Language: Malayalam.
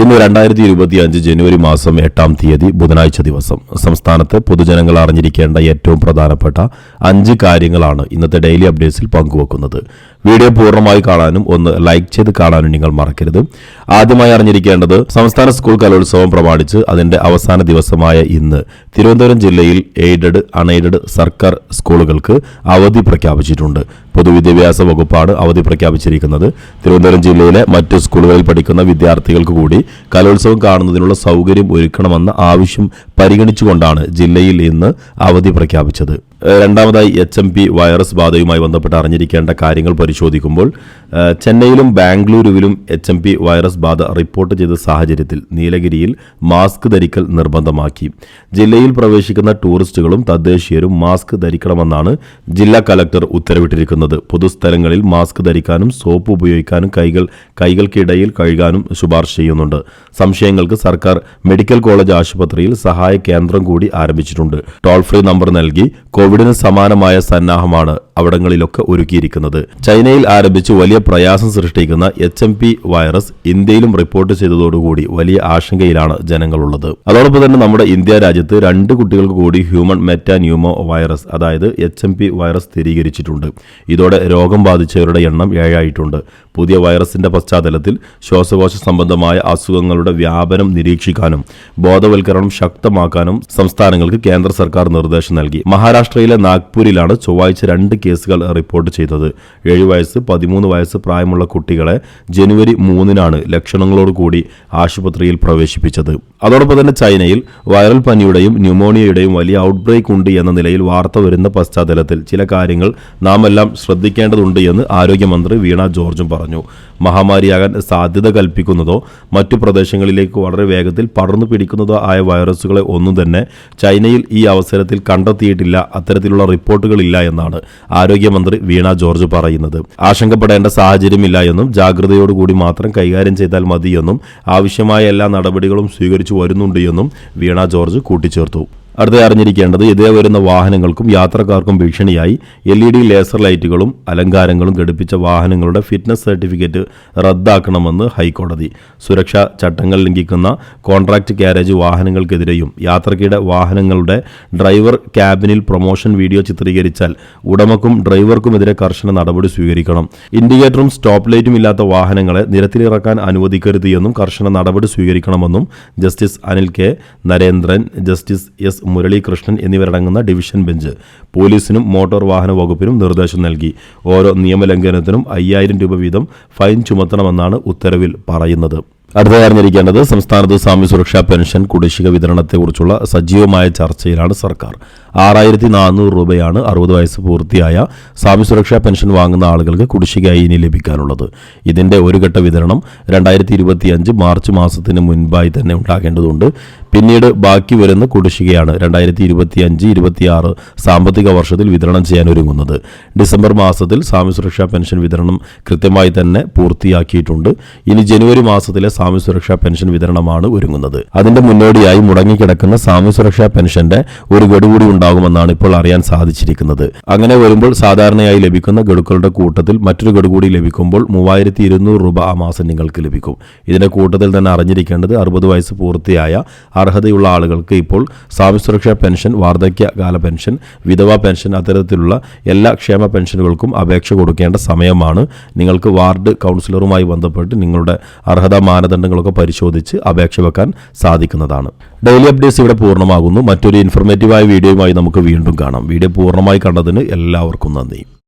ഇന്ന് രണ്ടായിരത്തി ഇരുപത്തി അഞ്ച് ജനുവരി മാസം എട്ടാം തീയതി ബുധനാഴ്ച ദിവസം സംസ്ഥാനത്ത് പൊതുജനങ്ങൾ അറിഞ്ഞിരിക്കേണ്ട ഏറ്റവും പ്രധാനപ്പെട്ട അഞ്ച് കാര്യങ്ങളാണ് ഇന്നത്തെ ഡെയിലി അപ്ഡേറ്റ്സിൽ പങ്കുവെക്കുന്നത്. വീഡിയോ പൂർണമായി കാണാനും ഒന്ന് ലൈക്ക് ചെയ്ത് കാണാനും നിങ്ങൾ മറക്കരുത്. ആദ്യമായി അറിഞ്ഞിരിക്കേണ്ടത് സംസ്ഥാന സ്കൂൾ കലോത്സവം പ്രമാണിച്ച് അതിന്റെ അവസാന ദിവസമായ ഇന്ന് തിരുവനന്തപുരം ജില്ലയിൽ എയ്ഡഡ് അൺഎയ്ഡഡ് സർക്കാർ സ്കൂളുകൾക്ക് അവധി പ്രഖ്യാപിച്ചിട്ടുണ്ട്. പൊതുവിദ്യാഭ്യാസ വകുപ്പാണ് അവധി പ്രഖ്യാപിച്ചിരിക്കുന്നത്. തിരുവനന്തപുരം ജില്ലയിലെ മറ്റ് സ്കൂളുകളിൽ പഠിക്കുന്ന വിദ്യാർത്ഥികൾക്ക് കൂടി കലോത്സവം കാണുന്നതിനുള്ള സൗകര്യം ഒരുക്കണമെന്ന ആവശ്യം പരിഗണിച്ചുകൊണ്ടാണ് ജില്ലയിൽ ഇന്ന് അവധി പ്രഖ്യാപിച്ചത്. രണ്ടാമതായി എച്ച് എം പി വൈറസ് ബാധയുമായി ബന്ധപ്പെട്ട് അറിഞ്ഞിരിക്കേണ്ട കാര്യങ്ങൾ പരിശോധിക്കുമ്പോൾ ചെന്നൈയിലും ബാംഗ്ലൂരുവിലും എച്ച് എം പി വൈറസ് ബാധ റിപ്പോർട്ട് ചെയ്ത സാഹചര്യത്തിൽ നീലഗിരിയിൽ മാസ്ക് ധരിക്കൽ നിർബന്ധമാക്കി. ജില്ലയിൽ പ്രവേശിക്കുന്ന ടൂറിസ്റ്റുകളും തദ്ദേശീയരും മാസ്ക് ധരിക്കണമെന്നാണ് ജില്ലാ കലക്ടർ ഉത്തരവിട്ടിരിക്കുന്നത്. പൊതുസ്ഥലങ്ങളിൽ മാസ്ക് ധരിക്കാനും സോപ്പ് ഉപയോഗിക്കാനും കൈകൾ കൈകൾക്കിടയിൽ കഴുകാനും ശുപാർശ ചെയ്യുന്നുണ്ട്. സംശയങ്ങൾക്ക് സർക്കാർ മെഡിക്കൽ കോളേജ് ആശുപത്രിയിൽ സഹായ കേന്ദ്രം കൂടി ആരംഭിച്ചിട്ടുണ്ട്. ടോൾ ഫ്രീ നമ്പർ നൽകി കോവിഡിന് സമാനമായ സന്നാഹമാണ് അവിടങ്ങളിലൊക്കെ ഒരുക്കിയിരിക്കുന്നത്. ചൈനയിൽ ആരംഭിച്ച് വലിയ പ്രയാസം സൃഷ്ടിക്കുന്ന എച്ച് എം പി വൈറസ് ഇന്ത്യയിലും റിപ്പോർട്ട് ചെയ്തതോടുകൂടി വലിയ ആശങ്കയിലാണ് ജനങ്ങളുള്ളത്. അതോടൊപ്പം തന്നെ നമ്മുടെ ഇന്ത്യ രാജ്യത്ത് രണ്ട് കുട്ടികൾക്ക് കൂടി ഹ്യൂമൻ മെറ്റാന്യൂമോ വൈറസ് അതായത് എച്ച് എം പി വൈറസ് സ്ഥിരീകരിച്ചിട്ടുണ്ട്. ഇതോടെ രോഗം ബാധിച്ചവരുടെ എണ്ണം ഏഴായിട്ടുണ്ട്. പുതിയ വൈറസിന്റെ പശ്ചാത്തലത്തിൽ ശ്വാസകോശ സംബന്ധമായ അസുഖങ്ങളുടെ വ്യാപനം നിരീക്ഷിക്കാനും ബോധവൽക്കരണം ശക്തമാക്കാനും സംസ്ഥാനങ്ങൾക്ക് കേന്ദ്ര സർക്കാർ നിർദ്ദേശം നൽകി. മഹാരാഷ്ട്രയിലെ നാഗ്പൂരിലാണ് ചൊവ്വാഴ്ച രണ്ട് കേസുകൾ റിപ്പോർട്ട് ചെയ്തത്. ഏഴ് വയസ്സ് പതിമൂന്ന് വയസ്സ് പ്രായമുള്ള കുട്ടികളെ ജനുവരി മൂന്നിനാണ് ലക്ഷണങ്ങളോടുകൂടി ആശുപത്രിയിൽ പ്രവേശിപ്പിച്ചത്. അതോടൊപ്പം തന്നെ ചൈനയിൽ വൈറൽ പനിയുടെയും ന്യൂമോണിയയുടെയും വലിയ ഔട്ട്ബ്രേക്ക് ഉണ്ട് എന്ന നിലയിൽ വാർത്ത വരുന്ന പശ്ചാത്തലത്തിൽ ചില കാര്യങ്ങൾ നാം എല്ലാം ശ്രദ്ധിക്കേണ്ടതുണ്ട് എന്ന് ആരോഗ്യമന്ത്രി വീണ ജോർജും പറഞ്ഞു. മഹാമാരിയാകാൻ സാധ്യത കൽപ്പിക്കുന്നതോ മറ്റു പ്രദേശങ്ങളിലേക്ക് വളരെ വേഗത്തിൽ പടർന്നു പിടിക്കുന്നതോ ആയ വൈറസുകളെ ഒന്നും തന്നെ ചൈനയിൽ ഈ അവസരത്തിൽ കണ്ടെത്തിയിട്ടില്ല. അത്തരത്തിലുള്ള റിപ്പോർട്ടുകളില്ല എന്നാണ് ആരോഗ്യമന്ത്രി വീണ ജോർജ് പറയുന്നത്. ആശങ്കപ്പെടേണ്ട സാഹചര്യമില്ല എന്നും ജാഗ്രതയോടുകൂടി മാത്രം കൈകാര്യം ചെയ്താൽ മതിയെന്നും ആവശ്യമായ എല്ലാ നടപടികളും സ്വീകരിച്ചു വരുന്നുണ്ട് എന്നും വീണ ജോർജ് കൂട്ടിച്ചേർത്തു. അടുത്ത അറിഞ്ഞിരിക്കേണ്ടത് ഇതേ വരുന്ന വാഹനങ്ങൾക്കും യാത്രക്കാർക്കും ഭീഷണിയായി എൽ ഇ ഡി ലേസർ ലൈറ്റുകളും അലങ്കാരങ്ങളും ഘടിപ്പിച്ച വാഹനങ്ങളുടെ ഫിറ്റ്നസ് സർട്ടിഫിക്കറ്റ് റദ്ദാക്കണമെന്ന് ഹൈക്കോടതി. സുരക്ഷാ ചട്ടങ്ങൾ ലംഘിക്കുന്ന കോൺട്രാക്ട് ക്യാരേജ് വാഹനങ്ങൾക്കെതിരെയും യാത്രക്കിടെ വാഹനങ്ങളുടെ ഡ്രൈവർ ക്യാബിനിൽ പ്രൊമോഷൻ വീഡിയോ ചിത്രീകരിച്ചാൽ ഉടമക്കും ഡ്രൈവർക്കുമെതിരെ കർശന നടപടി സ്വീകരിക്കണം. ഇൻഡിക്കേറ്ററും സ്റ്റോപ്പ് ലൈറ്റും ഇല്ലാത്ത വാഹനങ്ങളെ നിരത്തിലിറക്കാൻ അനുവദിക്കരുത് എന്നും കർശന നടപടി സ്വീകരിക്കണമെന്നും justice Anil K. Narendran justice S. Muralikrishnan എന്നിവരടങ്ങുന്ന ഡിവിഷൻ ബെഞ്ച് പോലീസിനും മോട്ടോർ വാഹന വകുപ്പിനും നിർദ്ദേശം നൽകി. ഓരോ നിയമലംഘനത്തിനും അയ്യായിരം രൂപ വീതം ഫൈൻ ചുമത്തണമെന്നാണ് ഉത്തരവിൽ പറയുന്നത്. അടുത്തതായി അറിഞ്ഞിരിക്കേണ്ടത് സംസ്ഥാനത്ത് സാമ്യ സുരക്ഷാ പെൻഷൻ കുടിശ്ശിക വിതരണത്തെക്കുറിച്ചുള്ള സജീവമായ ചർച്ചയിലാണ് സർക്കാർ. ആറായിരത്തി നാനൂറ് രൂപയാണ് അറുപത് വയസ്സ് പൂർത്തിയായ സാമ്യ സുരക്ഷാ പെൻഷൻ വാങ്ങുന്ന ആളുകൾക്ക് കുടിശ്ശികയായി ഇനി ലഭിക്കാനുള്ളത്. ഇതിന്റെ ഒരു ഘട്ട വിതരണം രണ്ടായിരത്തി ഇരുപത്തിയഞ്ച് മാർച്ച് മാസത്തിന് മുൻപായി തന്നെ ഉണ്ടാകേണ്ടതുണ്ട്. പിന്നീട് ബാക്കി വരുന്ന കുടിശ്ശികയാണ് രണ്ടായിരത്തി ഇരുപത്തിയഞ്ച് ഇരുപത്തിയാറ് സാമ്പത്തിക വർഷത്തിൽ വിതരണം ചെയ്യാൻ ഒരുങ്ങുന്നത്. ഡിസംബർ മാസത്തിൽ സാമ്യ സുരക്ഷാ പെൻഷൻ വിതരണം കൃത്യമായി തന്നെ പൂർത്തിയാക്കിയിട്ടുണ്ട്. ഇനി ജനുവരി മാസത്തിലെ സാമ്യ സുരക്ഷാ പെൻഷൻ വിതരണമാണ് ഒരുങ്ങുന്നത്. അതിന്റെ മുന്നോടിയായി മുടങ്ങിക്കിടക്കുന്ന സാമ്യ സുരക്ഷാ പെൻഷന്റെ ഒരു ഗഡു കൂടി ഉണ്ടാകുമെന്നാണ് ഇപ്പോൾ അറിയാൻ സാധിച്ചിരിക്കുന്നത്. അങ്ങനെ വരുമ്പോൾ സാധാരണയായി ലഭിക്കുന്ന ഗഡുക്കളുടെ കൂട്ടത്തിൽ മറ്റൊരു ഗഡു കൂടി ലഭിക്കുമ്പോൾ മൂവായിരത്തി ഇരുന്നൂറ് രൂപ ആ മാസം നിങ്ങൾക്ക് ലഭിക്കും. ഇതിന്റെ കൂട്ടത്തിൽ തന്നെ അറിഞ്ഞിരിക്കേണ്ടത് അറുപത് വയസ്സ് പൂർത്തിയായ അർഹതയുള്ള ആളുകൾക്ക് ഇപ്പോൾ സാമ്യ സുരക്ഷാ പെൻഷൻ വാർദ്ധക്യകാല പെൻഷൻ വിധവാ പെൻഷൻ അത്തരത്തിലുള്ള എല്ലാ ക്ഷേമ പെൻഷനുകൾക്കും അപേക്ഷ കൊടുക്കേണ്ട സമയമാണ്. നിങ്ങൾക്ക് വാർഡ് കൗൺസിലറുമായി ബന്ധപ്പെട്ട് നിങ്ങളുടെ അർഹതാ മാനദണ്ഡങ്ങളൊക്കെ പരിശോധിച്ച് അപേക്ഷ വെക്കാൻ സാധിക്കുന്നതാണ്. ഡെയിലി അപ്ഡേറ്റ്സ് ഇവിടെ പൂർണമാകുന്നു. മറ്റൊരു ഇൻഫർമേറ്റീവായ വീഡിയോയുമായി നമുക്ക് വീണ്ടും കാണാം. വീഡിയോ പൂർണമായി കണ്ടതിന് എല്ലാവർക്കും നന്ദി.